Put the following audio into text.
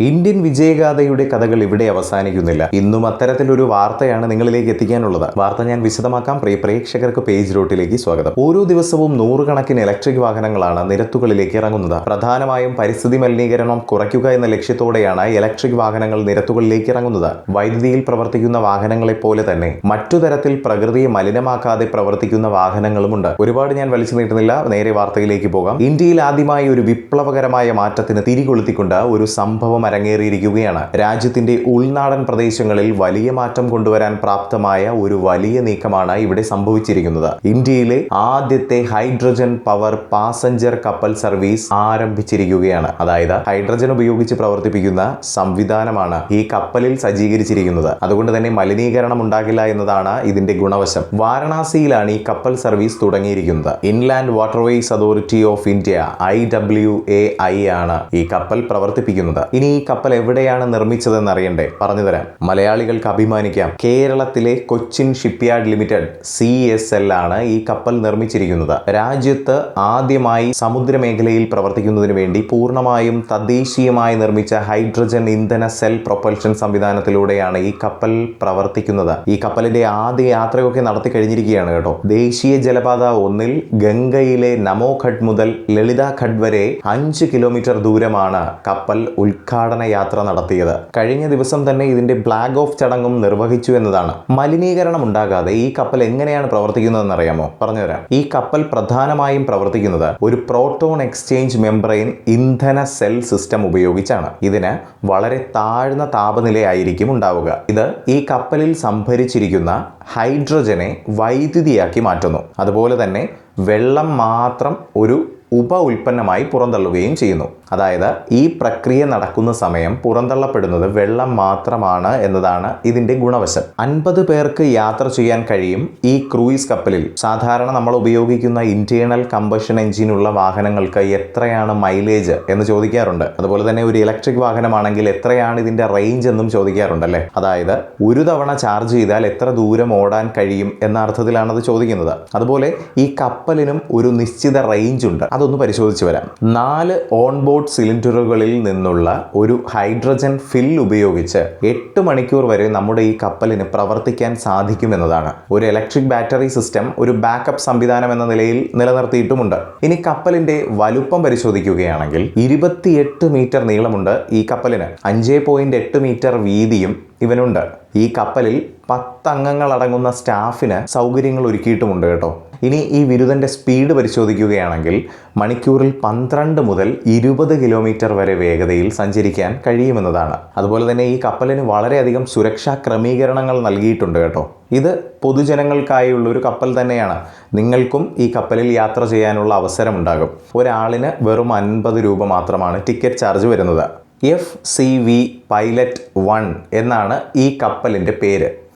Indian വിജയഗാഥയുടെ കഥകൾ ഇവിടെ അവസാനിക്കുന്നില്ല. ഇന്നും അത്തരത്തിലൊരു വാർത്തയാണ് നിങ്ങളിലേക്ക് എത്തിക്കാനുള്ളത്. വാർത്ത ഞാൻ വിശദമാക്കാം. പ്രിയ പ്രേക്ഷകർക്ക് പേജ് റോട്ടിലേക്ക് സ്വാഗതം. ഓരോ ദിവസവും നൂറുകണക്കിന് ഇലക്ട്രിക് വാഹനങ്ങളാണ് നിരത്തുകളിലേക്ക് ഇറങ്ങുന്നത്. പ്രധാനമായും പരിസ്ഥിതി മലിനീകരണം കുറയ്ക്കുക എന്ന ലക്ഷ്യത്തോടെയാണ് ഇലക്ട്രിക് വാഹനങ്ങൾ നിരത്തുകളിലേക്ക് ഇറങ്ങുന്നത്. വൈദ്യുതിയിൽ പ്രവർത്തിക്കുന്ന വാഹനങ്ങളെ പോലെ തന്നെ മറ്റു തരത്തിൽ പ്രകൃതിയെ മലിനമാക്കാതെ പ്രവർത്തിക്കുന്ന വാഹനങ്ങളുമുണ്ട്. ഒരുപാട് ഞാൻ വലിച്ചു നീട്ടുന്നില്ല. നേരെ വാർത്തയിലേക്ക് പോകാം. ഇന്ത്യയിൽ ആദ്യമായി ഒരു വിപ്ലവകരമായ മാറ്റത്തിന് തിരികൊളുത്തിക്കൊണ്ട് ഒരു സംഭവം അരങ്ങേറിയിരിക്കുകയാണ് രാജ്യത്തിന്റെ ഉൾനാടൻ പ്രദേശങ്ങളിൽ വലിയ മാറ്റം കൊണ്ടുവരാൻ പ്രാപ്തമായ ഒരു വലിയ നീക്കമാണ് ഇവിടെ സംഭവിച്ചിരിക്കുന്നത്. ഇന്ത്യയിലെ ആദ്യത്തെ ഹൈഡ്രജൻ പവർ പാസഞ്ചർ കപ്പൽ സർവീസ് ആരംഭിച്ചിരിക്കുകയാണ്. അതായത് ഹൈഡ്രജൻ ഉപയോഗിച്ച് പ്രവർത്തിപ്പിക്കുന്ന സംവിധാനമാണ് ഈ കപ്പലിൽ സജ്ജീകരിച്ചിരിക്കുന്നത്. അതുകൊണ്ട് തന്നെ മലിനീകരണം ഉണ്ടാകില്ല എന്നതാണ് ഇതിന്റെ ഗുണവശം. വാരണാസിയിലാണ് ഈ കപ്പൽ സർവീസ് തുടങ്ങിയിരിക്കുന്നത്. Inland waterways authority of India I W A I ആണ് ഈ കപ്പൽ പ്രവർത്തിപ്പിക്കുന്നത്. ഇനി ഈ കപ്പൽ എവിടെയാണ് നിർമ്മിച്ചതെന്ന് അറിയണ്ടേ? പറഞ്ഞുതരാം മലയാളികൾക്ക് അഭിമാനിക്കാം. കേരളത്തിലെ Cochin shipyard limited C S L ആണ് ഈ കപ്പൽ നിർമ്മിച്ചിരിക്കുന്നത്. രാജ്യത്ത് ആദ്യമായി സമുദ്രമേഖലയിൽ പ്രവർത്തിക്കുന്നതിന് വേണ്ടി പൂർണമായും തദ്ദേശീയമായി നിർമ്മിച്ച ഹൈഡ്രജൻ ഇന്ധന സെൽ പ്രൊപ്പൽഷൻ സംവിധാനത്തിലൂടെയാണ് ഈ കപ്പൽ പ്രവർത്തിക്കുന്നത്. ഈ കപ്പലിന്റെ ആദ്യ യാത്രയൊക്കെ നടത്തി കഴിഞ്ഞിരിക്കുകയാണ് കേട്ടോ. ദേശീയ ജലപാത ഒന്നിൽ ഗംഗയിലെ നമോഘട്ട് മുതൽ ലളിത ഘട്ട് വരെ അഞ്ച് കിലോമീറ്റർ ദൂരമാണ് കപ്പൽ ഉദ്ഘാടന യാത്ര നടത്തിയത്. കഴിഞ്ഞ ദിവസം തന്നെ ഇതിന്റെ ഫ്ലാഗ് ഓഫ് ചടങ്ങും നിർവഹിച്ചു എന്നതാണ്. മലിനീകരണം ഉണ്ടാകാതെ ഈ കപ്പൽ എങ്ങനെയാണ് പ്രവർത്തിക്കുന്നതെന്ന് അറിയാമോ പറഞ്ഞുതരാം. ഈ കപ്പൽ പ്രധാനമായും പ്രവർത്തിക്കുന്നത് ഒരു പ്രോട്ടോൺ എക്സ്ചേഞ്ച് മെംബ്രെയിൻ ഇന്ധന സെൽ സിസ്റ്റം ഉപയോഗിച്ചാണ്. ഇതിന് വളരെ താഴ്ന്ന താപനിലയായിരിക്കും ഉണ്ടാവുക. ഇത് ഈ കപ്പലിൽ സംഭരിച്ചിരിക്കുന്ന ഹൈഡ്രജനെ വൈദ്യുതിയാക്കി മാറ്റുന്നു. അതുപോലെ തന്നെ വെള്ളം മാത്രം ഒരു ഉപ ഉൽപ്പന്നമായി പുറന്തള്ളുകയും ചെയ്യുന്നു. അതായത് ഈ പ്രക്രിയ നടക്കുന്ന സമയം പുറന്തള്ളപ്പെടുന്നത് വെള്ളം മാത്രമാണ് എന്നതാണ് ഇതിന്റെ ഗുണവശം. അൻപത് പേർക്ക് യാത്ര ചെയ്യാൻ കഴിയും ഈ ക്രൂയിസ് കപ്പലിൽ. സാധാരണ നമ്മൾ ഉപയോഗിക്കുന്ന ഇന്റേണൽ കമ്പഷൻ എഞ്ചിനുള്ള വാഹനങ്ങൾക്ക് എത്രയാണ് മൈലേജ് എന്ന് ചോദിക്കാറുണ്ട്. അതുപോലെ തന്നെ ഒരു ഇലക്ട്രിക് വാഹനമാണെങ്കിൽ എത്രയാണ് ഇതിന്റെ റേഞ്ച് എന്നും ചോദിക്കാറുണ്ട് അല്ലേ? അതായത് ഒരു തവണ ചാർജ് ചെയ്താൽ എത്ര ദൂരം ഓടാൻ കഴിയും എന്ന അർത്ഥത്തിലാണ് അത് ചോദിക്കുന്നത്. അതുപോലെ ഈ കപ്പലിനും ഒരു നിശ്ചിത റേഞ്ച് ഉണ്ട്. അതൊന്ന് പരിശോധിച്ച് വരാം. നാല് ഓൺ ബോർഡ് സിലിണ്ടറുകളിൽ നിന്നുള്ള ഒരു ഹൈഡ്രജൻ ഫിൽ ഉപയോഗിച്ച് എട്ട് മണിക്കൂർ വരെ നമ്മുടെ ഈ കപ്പലിന് പ്രവർത്തിക്കാൻ സാധിക്കുമെന്നതാണ് ഒരു ഇലക്ട്രിക് ബാറ്ററി സിസ്റ്റം ഒരു ബാക്കപ്പ് സംവിധാനം എന്ന നിലയിൽ നിലനിർത്തിയിട്ടുമുണ്ട്. ഇനി കപ്പലിന്റെ വലുപ്പം പരിശോധിക്കുകയാണെങ്കിൽ ഇരുപത്തിയെട്ട് മീറ്റർ നീളമുണ്ട് ഈ കപ്പലിന്. അഞ്ച് പോയിന്റ് എട്ട് മീറ്റർ വീതിയും ഇവനുണ്ട്. ഈ കപ്പലിൽ പത്ത് അംഗങ്ങൾ അടങ്ങുന്ന സ്റ്റാഫിന് സൗകര്യങ്ങൾ ഒരുക്കിയിട്ടുമുണ്ട് കേട്ടോ. ഇനി ഈ ബിരുദന്റെ സ്പീഡ് പരിശോധിക്കുകയാണെങ്കിൽ മണിക്കൂറിൽ പന്ത്രണ്ട് മുതൽ ഇരുപത് കിലോമീറ്റർ വരെ വേഗതയിൽ സഞ്ചരിക്കാൻ കഴിയുമെന്നതാണ്. അതുപോലെ തന്നെ ഈ കപ്പലിന് വളരെയധികം സുരക്ഷാ ക്രമീകരണങ്ങൾ നൽകിയിട്ടുണ്ട് കേട്ടോ. ഇത് പൊതുജനങ്ങൾക്കായുള്ള ഒരു കപ്പൽ തന്നെയാണ്. നിങ്ങൾക്കും ഈ കപ്പലിൽ യാത്ര ചെയ്യാനുള്ള അവസരമുണ്ടാകും. ഒരാളിന് വെറും അൻപത് രൂപ മാത്രമാണ് ടിക്കറ്റ് ചാർജ് വരുന്നത്. F C V pilot one എന്നാണ് ഈ കപ്പലിന്റെ പേര്.